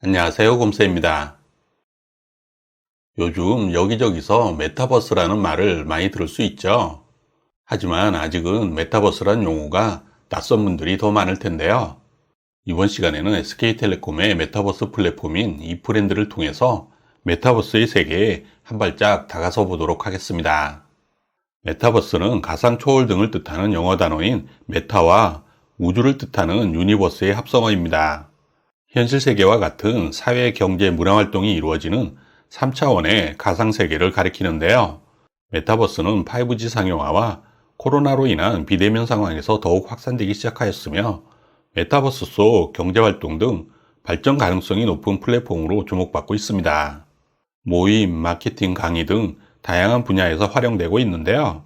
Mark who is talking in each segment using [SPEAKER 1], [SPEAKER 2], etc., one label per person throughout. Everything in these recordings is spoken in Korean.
[SPEAKER 1] 안녕하세요 곰쌤입니다. 요즘 여기저기서 메타버스라는 말을 많이 들을 수 있죠. 하지만 아직은 메타버스란 용어가 낯선 분들이 더 많을 텐데요. 이번 시간에는 SK텔레콤의 메타버스 플랫폼인 이프랜드를 통해서 메타버스의 세계에 한 발짝 다가서 보도록 하겠습니다. 메타버스는 가상 초월 등을 뜻하는 영어 단어인 메타와 우주를 뜻하는 유니버스의 합성어입니다. 현실 세계와 같은 사회, 경제, 문화 활동이 이루어지는 3차원의 가상 세계를 가리키는데요. 메타버스는 5G 상용화와 코로나로 인한 비대면 상황에서 더욱 확산되기 시작하였으며 메타버스 속 경제 활동 등 발전 가능성이 높은 플랫폼으로 주목받고 있습니다. 모임, 마케팅, 강의 등 다양한 분야에서 활용되고 있는데요.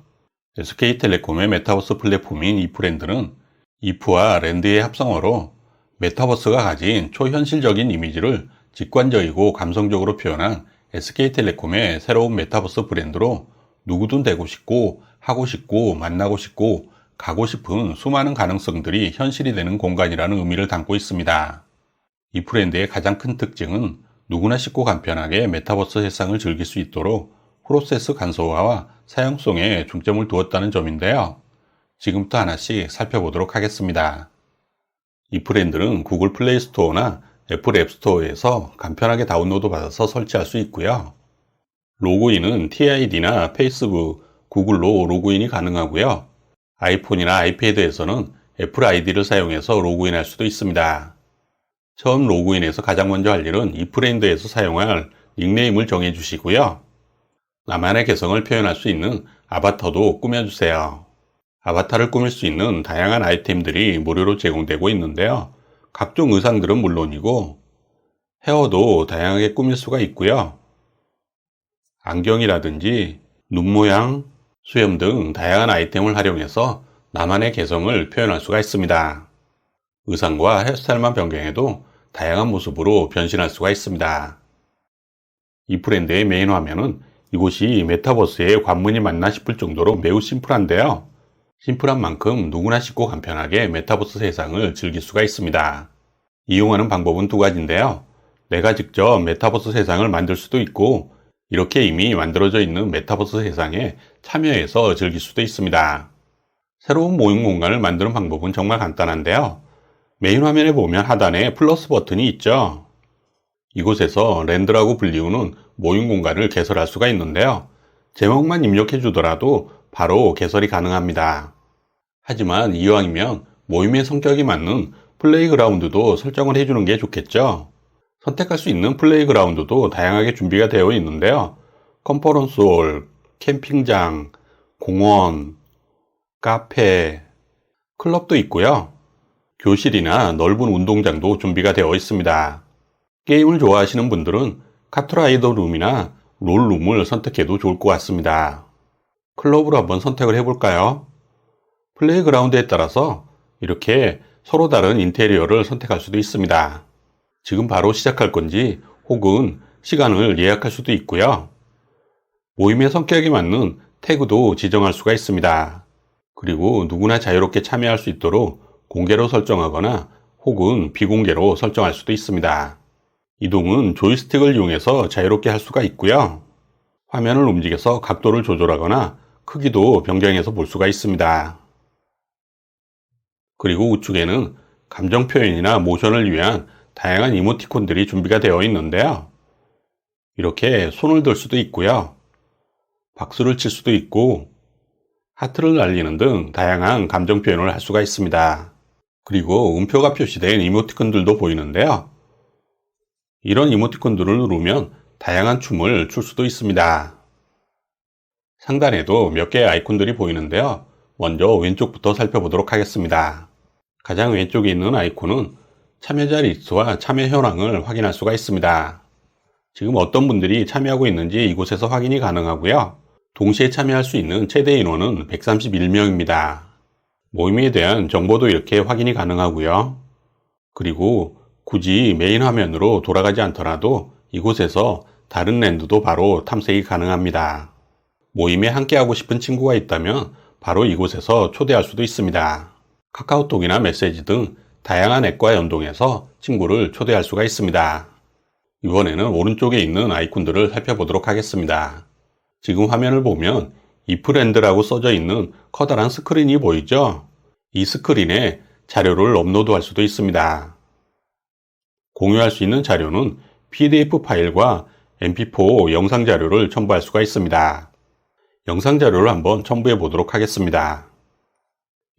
[SPEAKER 1] SK텔레콤의 메타버스 플랫폼인 이프랜드는 이프와 랜드의 합성어로 메타버스가 가진 초현실적인 이미지를 직관적이고 감성적으로 표현한 SK텔레콤의 새로운 메타버스 브랜드로 누구든 되고 싶고 하고 싶고 만나고 싶고 가고 싶은 수많은 가능성들이 현실이 되는 공간이라는 의미를 담고 있습니다. 이 브랜드의 가장 큰 특징은 누구나 쉽고 간편하게 메타버스 세상을 즐길 수 있도록 프로세스 간소화와 사용성에 중점을 두었다는 점인데요. 지금부터 하나씩 살펴보도록 하겠습니다. 이 브랜드는 구글 플레이 스토어나 애플 앱 스토어에서 간편하게 다운로드 받아서 설치할 수 있고요. 로그인은 TID나 페이스북, 구글로 로그인이 가능하고요. 아이폰이나 아이패드에서는 애플 아이디를 사용해서 로그인할 수도 있습니다. 처음 로그인해서 가장 먼저 할 일은 이 브랜드에서 사용할 닉네임을 정해 주시고요. 나만의 개성을 표현할 수 있는 아바타도 꾸며주세요. 아바타를 꾸밀 수 있는 다양한 아이템들이 무료로 제공되고 있는데요. 각종 의상들은 물론이고 헤어도 다양하게 꾸밀 수가 있고요. 안경이라든지 눈 모양, 수염 등 다양한 아이템을 활용해서 나만의 개성을 표현할 수가 있습니다. 의상과 헤어스타일만 변경해도 다양한 모습으로 변신할 수가 있습니다. 이 브랜드의 메인 화면은 이곳이 메타버스의 관문이 맞나 싶을 정도로 매우 심플한데요. 심플한 만큼 누구나 쉽고 간편하게 메타버스 세상을 즐길 수가 있습니다. 이용하는 방법은 두 가지인데요. 내가 직접 메타버스 세상을 만들 수도 있고 이렇게 이미 만들어져 있는 메타버스 세상에 참여해서 즐길 수도 있습니다. 새로운 모임 공간을 만드는 방법은 정말 간단한데요. 메인 화면에 보면 하단에 플러스 버튼이 있죠. 이곳에서 랜드라고 불리우는 모임 공간을 개설할 수가 있는데요. 제목만 입력해 주더라도 바로 개설이 가능합니다. 하지만 이왕이면 모임의 성격이 맞는 플레이그라운드도 설정을 해주는 게 좋겠죠. 선택할 수 있는 플레이그라운드도 다양하게 준비가 되어 있는데요. 컨퍼런스 홀, 캠핑장, 공원, 카페, 클럽도 있고요. 교실이나 넓은 운동장도 준비가 되어 있습니다. 게임을 좋아하시는 분들은 카트라이더 룸이나 롤 룸을 선택해도 좋을 것 같습니다. 클럽으로 한번 선택을 해볼까요? 플레이그라운드에 따라서 이렇게 서로 다른 인테리어를 선택할 수도 있습니다. 지금 바로 시작할 건지 혹은 시간을 예약할 수도 있고요. 모임의 성격에 맞는 태그도 지정할 수가 있습니다. 그리고 누구나 자유롭게 참여할 수 있도록 공개로 설정하거나 혹은 비공개로 설정할 수도 있습니다. 이동은 조이스틱을 이용해서 자유롭게 할 수가 있고요. 화면을 움직여서 각도를 조절하거나 크기도 변경해서 볼 수가 있습니다. 그리고 우측에는 감정 표현이나 모션을 위한 다양한 이모티콘들이 준비가 되어 있는데요. 이렇게 손을 들 수도 있고요. 박수를 칠 수도 있고 하트를 날리는 등 다양한 감정 표현을 할 수가 있습니다. 그리고 음표가 표시된 이모티콘들도 보이는데요. 이런 이모티콘들을 누르면 다양한 춤을 출 수도 있습니다. 상단에도 몇 개의 아이콘들이 보이는데요. 먼저 왼쪽부터 살펴보도록 하겠습니다. 가장 왼쪽에 있는 아이콘은 참여자 리스트와 참여 현황을 확인할 수가 있습니다. 지금 어떤 분들이 참여하고 있는지 이곳에서 확인이 가능하고요. 동시에 참여할 수 있는 최대 인원은 131명입니다. 모임에 대한 정보도 이렇게 확인이 가능하고요. 그리고 굳이 메인 화면으로 돌아가지 않더라도 이곳에서 다른 랜드도 바로 탐색이 가능합니다. 모임에 함께하고 싶은 친구가 있다면 바로 이곳에서 초대할 수도 있습니다. 카카오톡이나 메시지 등 다양한 앱과 연동해서 친구를 초대할 수가 있습니다. 이번에는 오른쪽에 있는 아이콘들을 살펴보도록 하겠습니다. 지금 화면을 보면 이프랜드라고 써져 있는 커다란 스크린이 보이죠? 이 스크린에 자료를 업로드할 수도 있습니다. 공유할 수 있는 자료는 PDF 파일과 MP4 영상 자료를 첨부할 수가 있습니다. 영상 자료를 한번 첨부해 보도록 하겠습니다.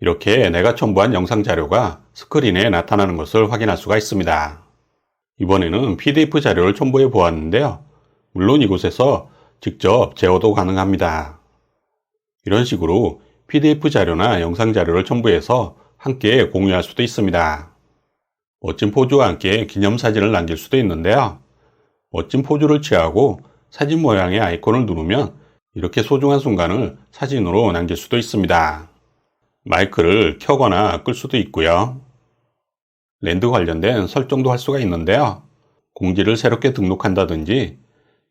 [SPEAKER 1] 이렇게 내가 첨부한 영상 자료가 스크린에 나타나는 것을 확인할 수가 있습니다. 이번에는 PDF 자료를 첨부해 보았는데요. 물론 이곳에서 직접 제어도 가능합니다. 이런 식으로 PDF 자료나 영상 자료를 첨부해서 함께 공유할 수도 있습니다. 멋진 포즈와 함께 기념사진을 남길 수도 있는데요. 멋진 포즈를 취하고 사진 모양의 아이콘을 누르면 이렇게 소중한 순간을 사진으로 남길 수도 있습니다. 마이크를 켜거나 끌 수도 있고요. 랜드 관련된 설정도 할 수가 있는데요. 공지를 새롭게 등록한다든지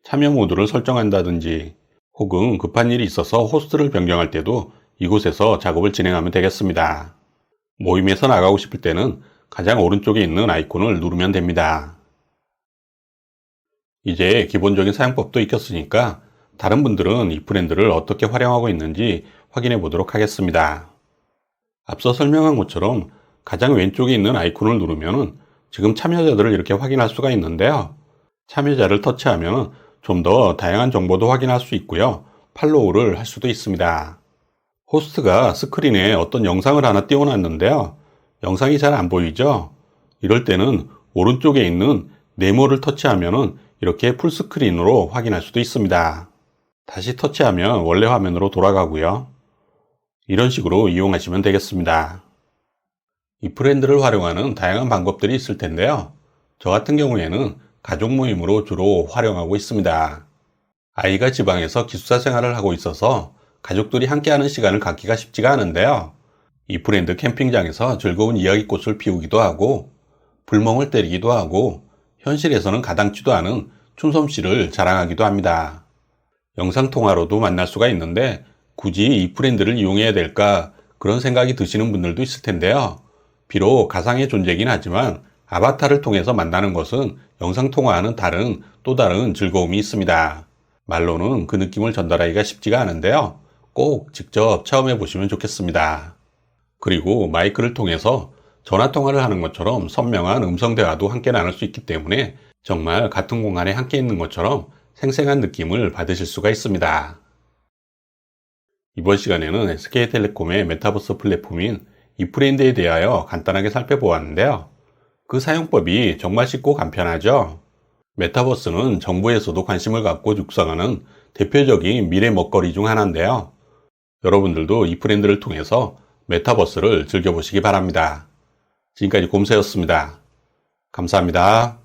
[SPEAKER 1] 참여 모드를 설정한다든지 혹은 급한 일이 있어서 호스트를 변경할 때도 이곳에서 작업을 진행하면 되겠습니다. 모임에서 나가고 싶을 때는 가장 오른쪽에 있는 아이콘을 누르면 됩니다. 이제 기본적인 사용법도 익혔으니까 다른 분들은 이 브랜드를 어떻게 활용하고 있는지 확인해 보도록 하겠습니다. 앞서 설명한 것처럼 가장 왼쪽에 있는 아이콘을 누르면 지금 참여자들을 이렇게 확인할 수가 있는데요. 참여자를 터치하면 좀 더 다양한 정보도 확인할 수 있고요. 팔로우를 할 수도 있습니다. 호스트가 스크린에 어떤 영상을 하나 띄워놨는데요. 영상이 잘 안 보이죠? 이럴 때는 오른쪽에 있는 네모를 터치하면 이렇게 풀스크린으로 확인할 수도 있습니다. 다시 터치하면 원래 화면으로 돌아가고요. 이런 식으로 이용하시면 되겠습니다. 이 브랜드를 활용하는 다양한 방법들이 있을 텐데요. 저 같은 경우에는 가족 모임으로 주로 활용하고 있습니다. 아이가 지방에서 기숙사 생활을 하고 있어서 가족들이 함께하는 시간을 갖기가 쉽지가 않은데요. 이 브랜드 캠핑장에서 즐거운 이야기꽃을 피우기도 하고 불멍을 때리기도 하고 현실에서는 가당치도 않은 춤솜씨를 자랑하기도 합니다. 영상통화로도 만날 수가 있는데 굳이 이 브랜드를 이용해야 될까 그런 생각이 드시는 분들도 있을 텐데요. 비록 가상의 존재이긴 하지만 아바타를 통해서 만나는 것은 영상통화와는 다른 또 다른 즐거움이 있습니다. 말로는 그 느낌을 전달하기가 쉽지가 않은데요. 꼭 직접 체험해 보시면 좋겠습니다. 그리고 마이크를 통해서 전화통화를 하는 것처럼 선명한 음성대화도 함께 나눌 수 있기 때문에 정말 같은 공간에 함께 있는 것처럼 생생한 느낌을 받으실 수가 있습니다. 이번 시간에는 SK텔레콤의 메타버스 플랫폼인 이프랜드에 대하여 간단하게 살펴보았는데요. 그 사용법이 정말 쉽고 간편하죠. 메타버스는 정부에서도 관심을 갖고 육성하는 대표적인 미래 먹거리 중 하나인데요. 여러분들도 이 브랜드를 통해서 메타버스를 즐겨보시기 바랍니다. 지금까지 곰세였습니다. 감사합니다.